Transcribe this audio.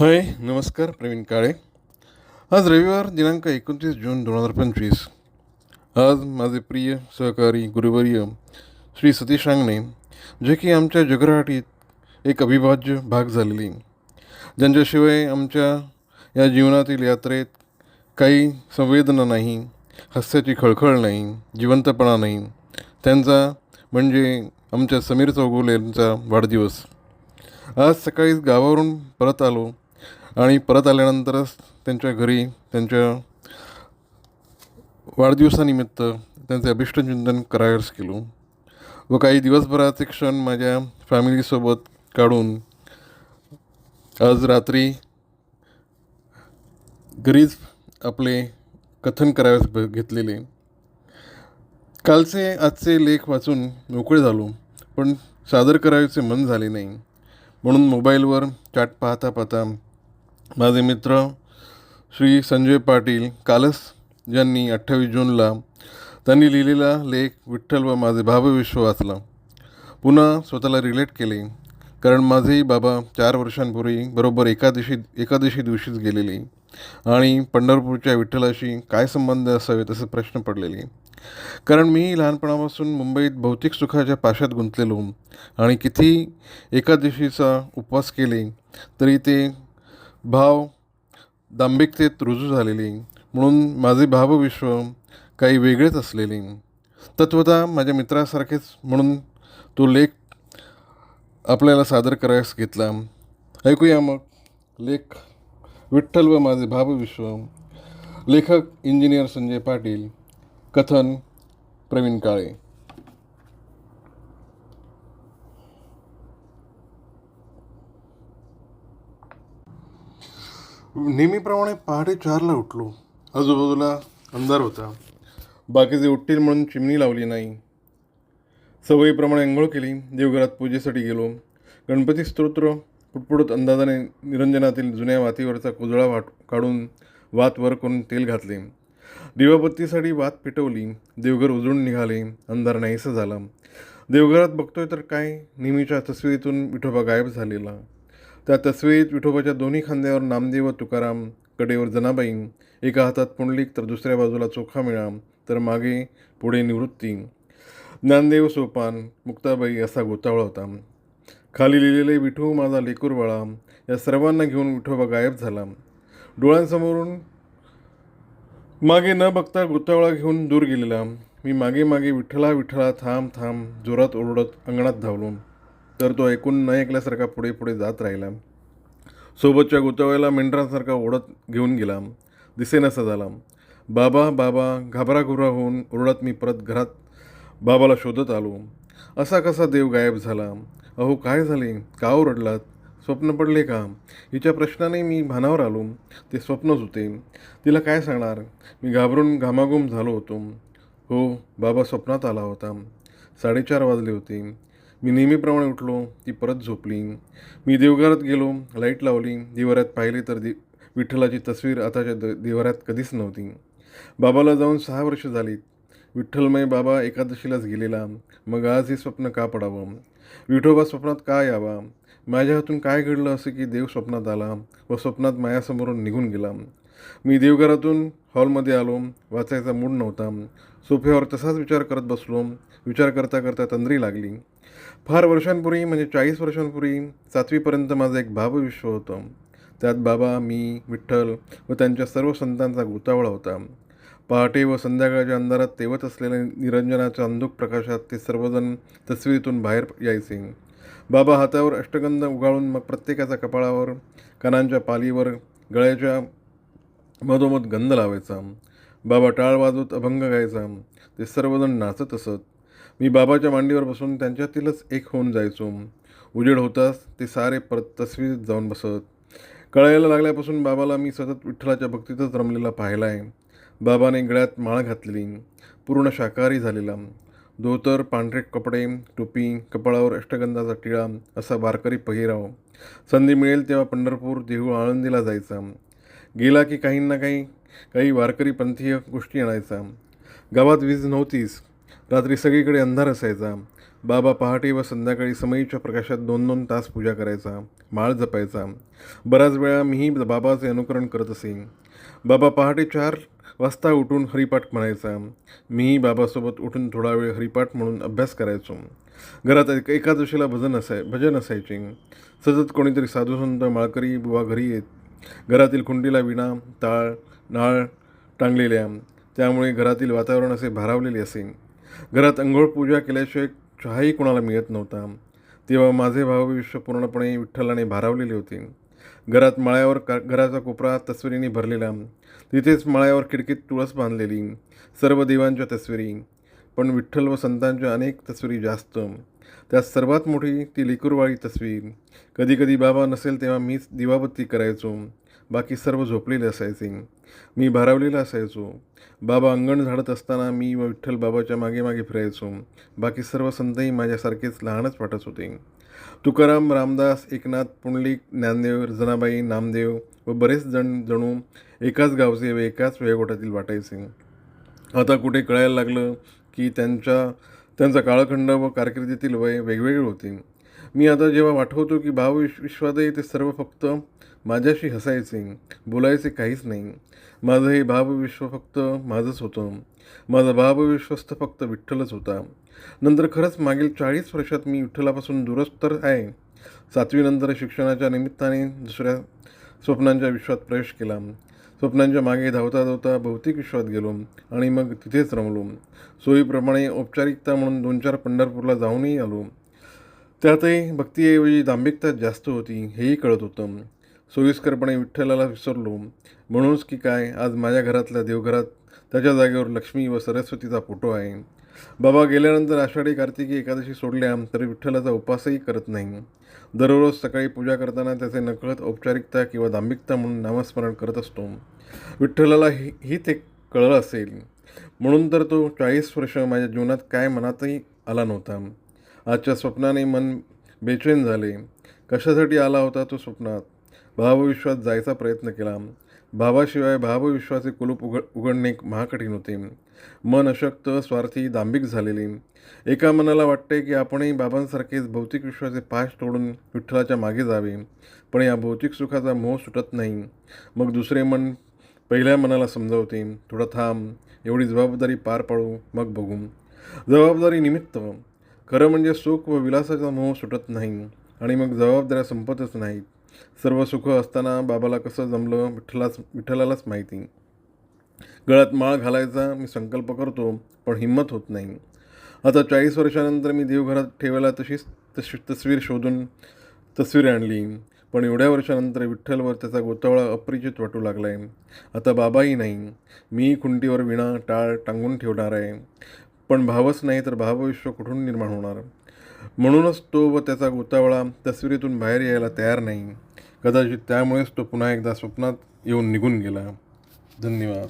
हाय नमस्कार प्रवीण काळे. आज रविवार दिनांक एकोणतीस जून दोन हजार पंचवीस. आज माझे प्रिय सहकारी गुरुवर्य श्री सतीश रांगणे जे की आमच्या जगराटीत एक अविभाज्य भाग झालेली. ज्यांच्याशिवाय आमच्या या जीवनातील यात्रेत काही संवेदना नाही हास्याची खळखळ नाही जिवंतपणा नाही. त्यांचा म्हणजे आमच्या समीर चौगुले यांचा वाढदिवस. आज सकाळी गावावरून परत आलो. आणि परत आल्यानंतरच त्यांच्या घरी त्यांच्या वाढदिवसानिमित्त त्यांचे अभिष्टचिंतन करायस केलो व काही दिवसभराचे क्षण माझ्या फॅमिलीसोबत काढून आज रात्री घरीच आपले कथन करावेस घेतलेले. कालचे आजचे लेख वाचून मोकळे झालो पण सादर करायचे मन झाले नाही. म्हणून मोबाईलवर चॅट पाहता पाहता माझे मित्र श्री संजय पाटील कालस ज्यांनी अठ्ठावीस जूनला त्यांनी लिहिलेला लेख विठ्ठल व माझे भावविश्व वाचला. पुन्हा स्वतःला रिलेट केले. कारण माझेही बाबा चार वर्षांपूर्वी बरोबर एकादशी एकादशी दिवशीच गेलेले. आणि पंढरपूरच्या विठ्ठलाशी काय संबंध असावेत असे प्रश्न पडलेले. कारण मी लहानपणापासून मुंबईत भौतिक सुखाच्या पाशात गुंतलेलो. आणि किती एकादशीचा उपवास केले तरी ते भाव दांभिकतेत रुजू झालेली म्हणून माझे भावविश्व काही वेगळेच असलेले. तत्वता माझ्या मित्रासारखेच म्हणून तो लेख आपल्याला सादर करायस घेतला. ऐकूया मग. लेख. विठ्ठल व माझे भावविश्व. लेखक इंजिनियर संजय पाटील. कथन प्रवीण काळे. नेहमीप्रमाणे पहाटे चारला उठलो. आजूबाजूला अंधार होता. बाकीचे उठतील म्हणून चिमणी लावली नाही. सवयीप्रमाणे अंघोळ केली. देवघरात पूजेसाठी गेलो. गणपती स्तोत्र पुटपुटत अंदाजाने निरंजनातील जुन्या वातीवरचा कुजळा वाट काढून वात वर करून तेल घातले. दिवाबत्तीसाठी वात पेटवली. देवघर उजळून निघाले. अंधार नाहीसा झाला. देवघरात बघतोय तर काय? नेहमीच्या तस्वीरीतून विठोबा गायब झालेला. त्या तस्वीरीत विठोबाच्या दोन्ही खांद्यावर नामदेव व तुकाराम कडेवर जनाबाई एका हातात पुंडलिक तर दुसऱ्या बाजूला चोखा मिळा तर मागे पुढे निवृत्ती. ज्ञानदेव सोपान मुक्ताबाई असा गोतावळा होता. खाली लिहिलेले विठू माझा लेकूरवाळा या सर्वांना घेऊन विठोबा गायब झाला. डोळ्यांसमोरून मागे न बघता गोतावळा घेऊन दूर गेलेला. मी मागे मागे विठ्ठला विठ्ठला थांब थांब जोरात ओरडत अंगणात धावलो. तर तो ऐकून न ऐकल्यासारखा पुढे पुढे जात राहिला. सोबतच्या गोतावळ्याला मेंढरांसारखा ओढत घेऊन गेला. दिसेनासा झाला. बाबा बाबा घाबराघुबरा होऊन ओरडत मी परत घरात बाबाला शोधत आलो. असा कसा देव गायब झाला? अहो काय झाले? का ओरडलात? स्वप्न पडले का? हिच्या प्रश्नाने मी भानावर आलो. ते स्वप्नच होते. तिला काय सांगणार? मी घाबरून घामाघूम झालो होतो. हो बाबा स्वप्नात आला होता. साडेचार वाजले होते. मी नेहमीप्रमाणे उठलो ती परत झोपली. मी देवघरात गेलो लाइट लावली. दिवाऱ्यात पाहिले तर दे विठ्ठलाची तस्वीर आताच्या द देवऱ्यात कधीच नव्हती. बाबाला जाऊन सहा वर्ष झालीत. विठ्ठलमय बाबा एकादशीलाच गेलेला. मग आज हे स्वप्न का पडावं? विठोबा स्वप्नात का यावा? माझ्या हातून काय घडलं असं की देव स्वप्नात आला व स्वप्नात मायासमोरून निघून गेला. मी देवघरातून हॉलमध्ये आलो. वाचायचा मूड नव्हता. सोफ्यावर तसाच विचार करत बसलो. विचार करता करता तंद्री लागली. फार वर्षांपूर्वी म्हणजे चाळीस वर्षांपूर्वी सातवीपर्यंत माझं एक भावविश्व होतं. त्यात बाबा मी विठ्ठल व त्यांच्या सर्व संतांचा गोतावळा होता. पहाटे व संध्याकाळच्या अंधारात तेवत असलेल्या निरंजनाच्या अंधुक प्रकाशात ते सर्वजण तस्वीरीतून बाहेर यायचे. बाबा हातावर अष्टगंध उगाळून मग प्रत्येकाच्या कपाळावर कानांच्या पालीवर गळ्याच्या मधोमध गंध लावायचा. बाबा टाळ वाजवत अभंग गायचा. ते सर्वजण नाचत असत. मी बाबाच्या मांडीवर बसून त्यांच्यातीलच एक होऊन जायचो. उजेड होताच ते सारे परत तस्वीरीत जाऊन बसत. कळायला लागल्यापासून बाबाला मी सतत विठ्ठलाच्या भक्तीतच रमलेला पाहिला आहे बाबाने गळ्यात माळ घातलेली पूर्ण शाकाहारी झालेला. धोतर पांढरे कपडे टोपी कपाळावर अष्टगंधाचा टिळा असा वारकरी पहिराव. संधी मिळेल तेव्हा पंढरपूर देहू आळंदीला जायचा. गेला की काही ना काही काही वारकरी पंथीय गोष्टी आणायचा. गावात वीज नव्हतीच. रात्री सगळीकडे अंधार असायचा. बाबा पहाटे व संध्याकाळी समईच्या प्रकाशात दोन दोन तास पूजा करायचा माळ जपायचा. बराच वेळा मीही बाबाचे अनुकरण करत असे. बाबा पहाटे चार वाजता उठून हरिपाठ म्हणायचा. मीही बाबासोबत उठून थोडा वेळ हरिपाठ म्हणून अभ्यास करायचो. घरात एक एकादशीला भजन असाय भजन असायचे. सतत कोणीतरी साधू संत माळकरी बुवा घरी येत. घरातील खुंडीला विणा ताळ नाळ टांगलेल्या. त्यामुळे घरातील वातावरण असे भारावलेले असे. घरात अंघोळ पूजा केल्याशिवाय चहाही कोणाला मिळत नव्हता. तेव्हा माझे भावविश्व पूर्णपणे विठ्ठलाने भारावलेले होते. घरात माळ्यावर का घराचा कोपरा तस्वीरीने भरलेला. तिथेच माळ्यावर खिडकीत तुळस बांधलेली. सर्व देवांच्या तस्विरी. पण विठ्ठल व संतांच्या अनेक तस्विरी जास्त. त्यात सर्वात मोठी ती लिकुरवाळी तस्वीर. कधीकधी बाबा नसेल तेव्हा मीच दिवाबत्ती करायचो. बाकी सर्व झोपलेले असायचे. मी भारावलेला असायचो. बाबा अंगण झाडत असताना मी व विठ्ठल बाबाच्या मागे मागे फिरायचो. बाकी सर्व संतही माझ्यासारखेच लहानच वाटत होते. तुकाराम रामदास एकनाथ पुंडलिक ज्ञानदेव जनाबाई नामदेव व बरेच जण जणू एकाच गावचे व एकाच वयोगटातील वाटायचे. आता कुठे कळायला लागलं की त्यांच्या त्यांचा काळखंड व कारकिर्दीतील वय वेगवेगळे होते. मी आता जेव्हा वाटवतो की भाव विश्वातही ते सर्व फक्त माझ्याशी हसायचे बोलायचे काहीच नाही. माझं हे भावविश्व फक्त माझंच होतं. माझा भावविश्वस्त फक्त विठ्ठलच होता. नंतर खरंच मागील चाळीस वर्षात मी विठ्ठलापासून दूरच तर आहे. सातवीनंतर शिक्षणाच्या निमित्ताने दुसऱ्या स्वप्नांच्या विश्वात प्रवेश केला. स्वप्नांच्या मागे धावता धावता भौतिक विश्वात गेलो आणि मग तिथेच रमलो. सोयीप्रमाणे औपचारिकता म्हणून दोन चार पंढरपूरला जाऊनही आलो. त्यातही भक्तीऐवजी दांभिकता जास्त होती हेही कळत होतं. सोयीस्करपणे विठ्ठलाला विसरलो. म्हणूनच की काय आज माझ्या घरातल्या देवघरात त्याच्या जागेवर लक्ष्मी व सरस्वतीचा फोटो आहे. बाबा गेल्यानंतर आषाढी कार्तिकी एकादशी सोडल्या तरी विठ्ठलाचा उपासही करत नाही. दररोज सकाळी पूजा करताना त्याचे नकळत औपचारिकता किंवा दांभिकता म्हणून नामस्मरण करत असतो. विठ्ठलाला ही ही ते कळलं असेल. म्हणून तर तो चाळीस वर्ष माझ्या जीवनात काय मनातही आला नव्हता. आजच्या स्वप्नाने मन बेचैन झाले. कशासाठी आला होता तो स्वप्नात? भावविश्वात जायचा प्रयत्न केला. भावाशिवाय भावविश्वाचे कुलूप उघड उघडणे महाकठीण होते. मन अशक्त स्वार्थी दांभिक झालेले. एका मनाला वाटते की आपणही बाबांसारखेच भौतिक विश्वाचे पाश तोडून विठ्ठलाच्या मागे जावे. पण या भौतिक सुखाचा मोह सुटत नाही. मग दुसरे मन पहिल्या मनाला समजावते. थोडं थांब एवढी जबाबदारी पार पाडू मग बघू. जबाबदारी निमित्त. खरं म्हणजे सुख व विलासाचा मोह सुटत नाही. आणि मग जबाबदाऱ्या संपतच नाहीत. सर्व सुख असताना बाबाला कसं जमलं विठ्ठलाच विठ्ठलालाच माहिती. गळ्यात माळ घालायचा मी संकल्प करतो पण हिंमत होत नाही. आता चाळीस वर्षानंतर मी देवघरात ठेवायला तशीच तशी तस्वीर शोधून तस्वीर आणली. पण एवढ्या वर्षानंतर विठ्ठलवर त्याचा गोतावळा अपरिचित वाटू लागला आहे आता बाबाही नाही. मी खुंटीवर विणा टाळ टांगून ठेवणार आहे. पण भावच नाही तर भावविश्व कुठून निर्माण होणार? म्हणूनच तो व त्याचा गोतावळा तस्वीरीतून बाहेर यायला तयार नाही. कदाचित त्यामुळेच तो पुन्हा एकदा स्वप्नात येऊन निघून गेला. धन्यवाद.